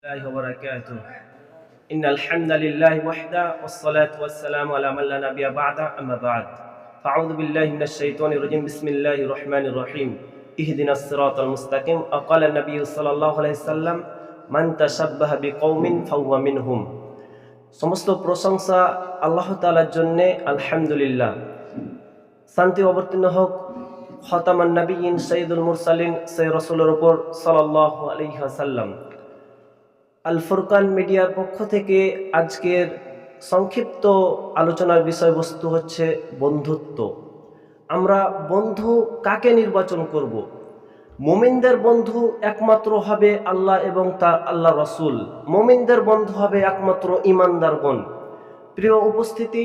الله وبركاته إن الحمد لله وحده والصلاة والسلام على من لا نبي بعد أما بعد فأعوذ بالله من الشيطان الرجيم بسم الله الرحمن الرحيم اهدنا الصراط المستقيم وقال النبي صلى الله عليه وسلم من تشبه بقوم فهو منهم সমস্ত প্রশংসা আল্লাহ তাআলার জন্যে আলহামদুলিল্লাহ শান্তি অবতীর্ণ হোক খতামান নবীন সঈদুল মুরসালিন সৈ রসুলের ওপর সাল্লাল্লাহু আলাইহি ওয়াসাল্লাম আল ফুরকান মিডিয়ার পক্ষ থেকে আজকের সংক্ষিপ্ত আলোচনার বিষয়বস্তু হচ্ছে বন্ধুত্ব। আমরা বন্ধু কাকে নির্বাচন করব? মোমিনদের বন্ধু একমাত্র হবে আল্লাহ এবং তার আল্লাহ রসুল। মোমিনদের বন্ধু হবে একমাত্র ইমানদারগণ প্রিয় উপস্থিতি,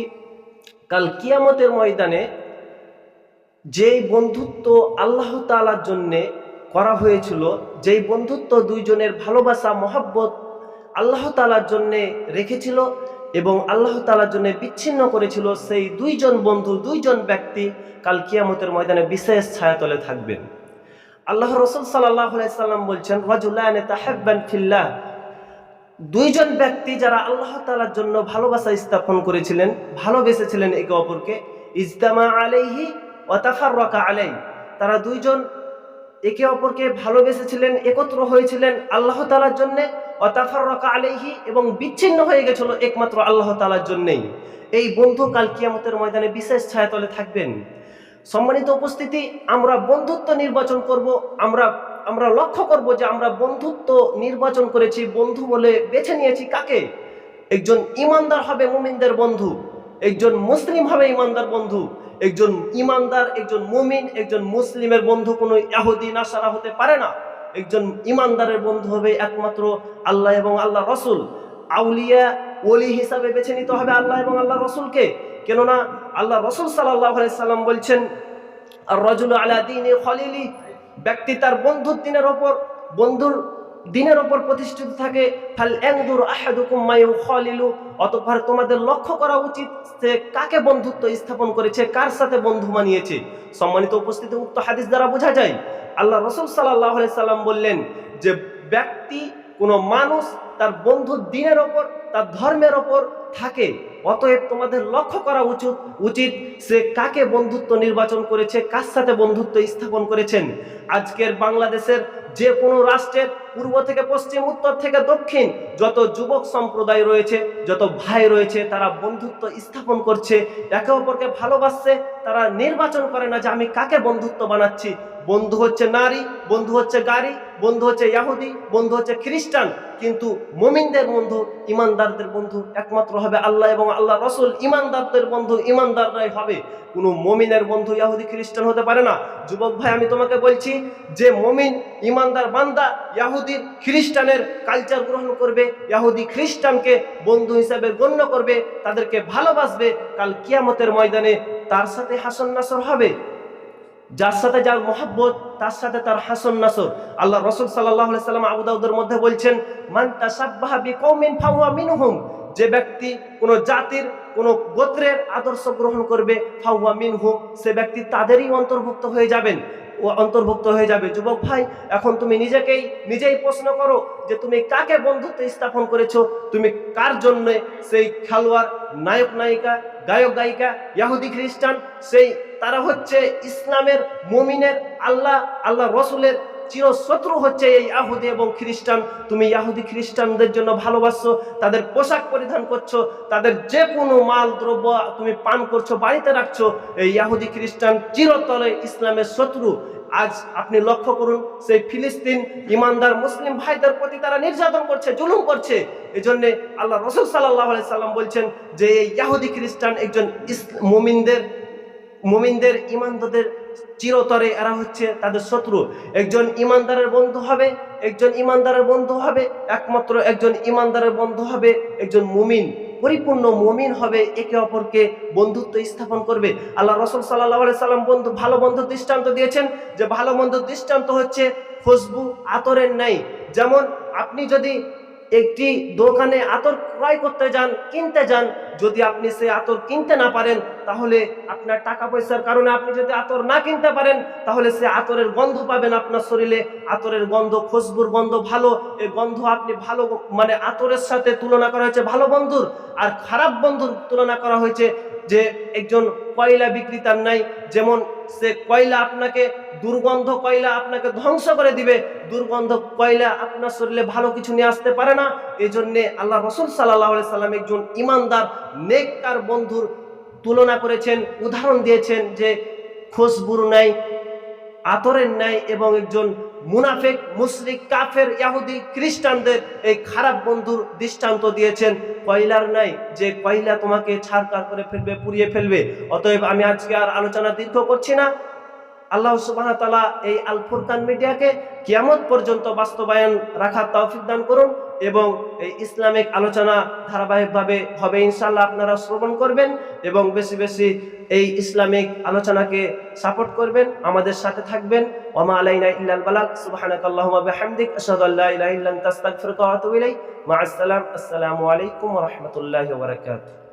কাল কিয়ামতের ময়দানে যেই বন্ধুত্ব আল্লাহ তালার জন্যে করা হয়েছিল, যেই বন্ধুত্ব দুইজনের ভালোবাসা, মহাব্বত আল্লাহ তালার জন্যে রেখেছিল এবং আল্লাহ তালার জন্য বিচ্ছিন্ন করেছিল সেই দুইজন বন্ধু, দুইজন ব্যক্তি কাল কিয়ামতের ময়দানে বিশেষ ছায়াতলে থাকবেন। আল্লাহ রসুল সাল্লাম বলছেন রাজুল্লাহ তাহাব্বান ফিল্লাহ। দুইজন ব্যক্তি যারা আল্লাহ তালার জন্য ভালোবাসা স্থাপন করেছিলেন, ভালোবেসেছিলেন একে অপরকে, ইজতামা আলাইহি ওয়াতাফাররাকা আলাই তারা দুইজন একে অপরকে ভালোবেসেছিলেন, একত্র হয়েছিলেন আল্লাহ তালার জন্যে, অতাফাররাকা আলাইহি এবং বিচ্ছিন্ন হয়ে গেছিল একমাত্র আল্লাহ তালার জন্যেই। এই বন্ধু কাল কিয়ামতের ময়দানে বিশেষ ছায়াতলে থাকবেন। সম্মানিত উপস্থিতি, আমরা বন্ধুত্ব নির্বাচন করব, আমরা আমরা লক্ষ্য করব যে আমরা বন্ধুত্ব নির্বাচন করেছি, বন্ধু বলে বেছে নিয়েছি কাকে? একজন ইমানদার হবে মুমিনদের বন্ধু, একজন মুসলিম হবে ইমানদার বন্ধু একজন ইমানদার, একজন মুমিন, একজন মুসলিমের বন্ধু কোনো ইয়াহুদি নাসারা হতে পারে না। একজন ইমানদারের বন্ধু হবে একমাত্র আল্লাহ এবং আল্লাহ রসুল। আউলিয়া, ওলি হিসাবে বেছে নিতে হবে আল্লাহ এবং আল্লাহ রসুলকে। কেননা আল্লাহ রসুল সাল্লাহ সাল্লাম বলছেন, আর রজুল আলা দিন খলিলি। ব্যক্তি তার বন্ধুর দিনের ওপর, বন্ধুর দিনের ওপর প্রতিষ্ঠিত থাকে অতঃপর তোমাদের লক্ষ্য করা উচিত সে কাকে বন্ধুত্ব স্থাপন করেছে, কার সাথে বন্ধু মানিয়েছে সম্মানিত উপস্থিতি, উক্ত হাদিস দ্বারা বোঝা যায়, আল্লাহ রসুল সাল্লাহ সাল্লাম বললেন যে ব্যক্তি কোনো মানুষ তার বন্ধুর দিনের ওপর, তার ধর্মের ওপর থাকে। অতএব তোমাদের লক্ষ্য করা উচিত উচিত সে কাকে বন্ধুত্ব নির্বাচন করেছে, কার সাথে বন্ধুত্ব স্থাপন করেছেন। আজকের বাংলাদেশের যে কোনো রাষ্ট্রের পূর্ব থেকে পশ্চিম, উত্তর থেকে দক্ষিণ, যত যুবক সম্প্রদায় রয়েছে, যত ভাই রয়েছে, তারা বন্ধুত্ব স্থাপন করছে, একে অপরকে ভালোবাসছে, তারা নির্বাচন করে না যে আমি কাকে বন্ধুত্ব বানাচ্ছি। বন্ধু হচ্ছে নারী, বন্ধু হচ্ছে গাড়ি, বন্ধু হচ্ছে ইয়াহুদি, বন্ধু হচ্ছে খ্রিস্টান। কিন্তু মমিনদের বন্ধু, ইমানদারদের বন্ধু একমাত্র হবে আল্লাহ এবং আল্লাহ রসুল। ইমানদারদের বন্ধু ইমানদাররাই হবে। কোনো মমিনের বন্ধু ইয়াহুদি, খ্রিস্টান হতে পারে না। যুবক ভাই, আমি তোমাকে বলছি, যে মমিন, ইমানদার বান্দা ইয়াহুদি, খ্রিস্টানের কালচার গ্রহণ করবে, ইয়াহুদি, খ্রিস্টানকে বন্ধু হিসাবে গণ্য করবে, তাদেরকে ভালোবাসবে, কাল কিয়ামতের ময়দানে তার সাথে হাসন নাসর হবে। যার সাথে যার মহাব্বত, তার সাথে তার হাসন নাসর। আল্লাহ রসুল সাল্লাহ সাল্লাম আবুদাউদের মধ্যে বলছেন, মান মিনহুম। যে ব্যক্তি কোন জাতির, কোন গোত্রের আদর্শ গ্রহণ করবে, ফাহুয়া মিনহুম সে ব্যক্তি তাদেরই অন্তর্ভুক্ত হয়ে যাবেন। ও অন্তর্ভুক্ত হয়ে যাবে। যুবক ভাই, এখন তুমি নিজেকেই, নিজেই প্রশ্ন করো যে তুমি কাকে বন্ধুত্ব স্থাপন করেছ? তুমি কার জন্য? সেই খেলোয়াড় নায়ক নায়িকা গায়ক গায়িকা ইয়াহুদি খ্রিস্টান, সেই তারা হচ্ছে ইসলামের মুমিনের আল্লাহ আল্লাহ রসুলের চিরশত্রু হচ্ছে এই ইয়াহুদি এবং খ্রিস্টান। তুমি ইয়াহুদি খ্রিস্টানদের জন্য ভালোবাসছো, তাদের পোশাক পরিধান করছ, তাদের যে কোনো মাল, দ্রব্য তুমি পান করছ, বাড়িতে রাখছো, এই ইয়াহুদি খ্রিস্টান চিরতলে ইসলামের শত্রু। আজ আপনি লক্ষ্য করুন, সেই ফিলিস্তিন ইমানদার মুসলিম ভাইদের প্রতি তারা নির্যাতন করছে, জুলুম করছে। এই জন্যে আল্লাহ রসুল সাল্লাহ সাল্লাম বলছেন যে এই ইয়াহুদি খ্রিস্টান একজন মুমিনদের মুমিনদের ইমানদারদের চিরতরে এরা হচ্ছে তাদের শত্রু। একজন ইমানদারের বন্ধু হবে, একজন ইমানদারের বন্ধু হবে, একমাত্র একজন ইমানদারের বন্ধু হবে একজন মুমিন। পরিপূর্ণ মুমিন হবে একে অপরকে বন্ধুত্ব স্থাপন করবে। আল্লাহ রসুল সাল্লাহ সাল্লাম বন্ধু, ভালো বন্ধু দৃষ্টান্ত দিয়েছেন যে ভালো বন্ধু দৃষ্টান্ত হচ্ছে খুশবু, আতরের নাই যেমন আপনি যদি একটি দোকানে আতর ক্রয় করতে যান, কিনতে যান যদি আপনি সে আতর কিনতে না পারেন, তাহলে আপনার টাকা পয়সার কারণে আপনি যদি আতর না কিনতে পারেন, তাহলে সে আতরের গন্ধ পাবেন আপনার শরীরে। আতরের গন্ধ, খুশবুর গন্ধ ভালো, এই গন্ধ আপনি ভালো মানে আতরের সাথে তুলনা করা হয়েছে ভালো বন্ধুর, আর খারাপ বন্ধুর তুলনা করা হয়েছে যে একজন কয়লা বিক্রেতার নাই, যেমন সে কয়লা আপনাকে, দুর্গন্ধ কয়লা আপনাকে ধ্বংস করে দিবে। দুর্গন্ধ কয়লা আপনার শরীরে ভালো কিছু নিয়ে আসতে পারে না। এই জন্যে আল্লাহ রসুল সাল্লাহ সাল্লাম একজন ইমানদার, নেককার বন্ধুর তুলনা করেছেন, উদাহরণ দিয়েছেন যে খুশবুর নাই আতরের ন্যায় এবং একজন মুনাফেক মুসলিক কাফের, ইয়াহুদি, খ্রিস্টানদের এই খারাপ বন্ধুর দৃষ্টান্ত দিয়েছেন। কয়লার নাই যে কয়লা তোমাকে ছাড়কার করে ফেলবে, পুড়িয়ে ফেলবে, অতএব আমি আজকে আর আলোচনা দীর্ঘ করছি না। আল্লাহ সুবাহ তালা এই আল ফুরকান মিডিয়াকে কিয়ামত পর্যন্ত বাস্তবায়ন রাখার তৌফিক দান করুন। এবং এই ইসলামিক আলোচনা ধারাবাহিকভাবে হবে ইনশাল্লাহ আপনারা শ্রবণ করবেন এবং বেশি বেশি এই ইসলামিক আলোচনাকে সাপোর্ট করবেন, আমাদের সাথে থাকবেন। ওমা আলাইনা ইল্লাল বালাক সুবহানাকাল্লাহুম্মা বিহামদিক, আশহাদু আল্লা ইলাহা ইল্লা আনতা আস্তাগফিরুকা ওয়া আতুবু ইলাইক। মা আসসালাম আসসালামু আলাইকুম ওয়া রাহমাতুল্লাহি ওয়া বারাকাতুহু।